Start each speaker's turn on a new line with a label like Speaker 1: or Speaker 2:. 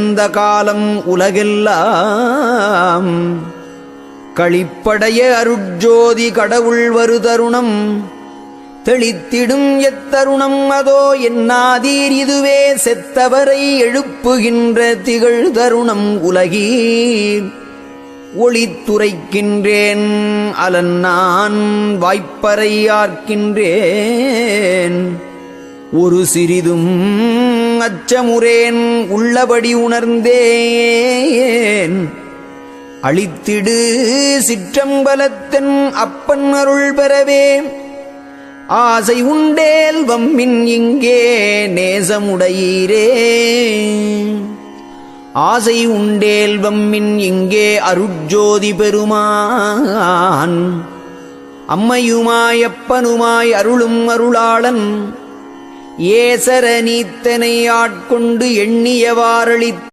Speaker 1: கடந்த காலம் உலகெல்லாம். களிப்படைய அருட்ஜோதி கடவுள் வருதருணம் தெளித்திடும் எத்தருணம் அதோ என்னாதீர் இதுவே செத்தவரை எழுப்புகின்ற திகழ் தருணம் உலகீர். ஒளித்துரைக்கின்றேன் அலன் நான் வாய்ப்பறையார்க்கின்றேன் ஒரு சிறிதும் அச்சமுறேன் உள்ளபடி உணர்ந்தேன். அழித்திடு சிற்றம்பலத்தன் அப்பன் அருள் பெறவே. ஆசை உண்டேல் வம்மின் இங்கே நேசமுடையீரே. ஆசை உண்டேல் வம்மின் இங்கே அருட்ஜோதி பெருமான். அம்மையுமாயப்பனுமாய் அருளும் அருளாளன். ஏசர நீத்தனை ஆட்கொண்டு எண்ணியவாறளித்த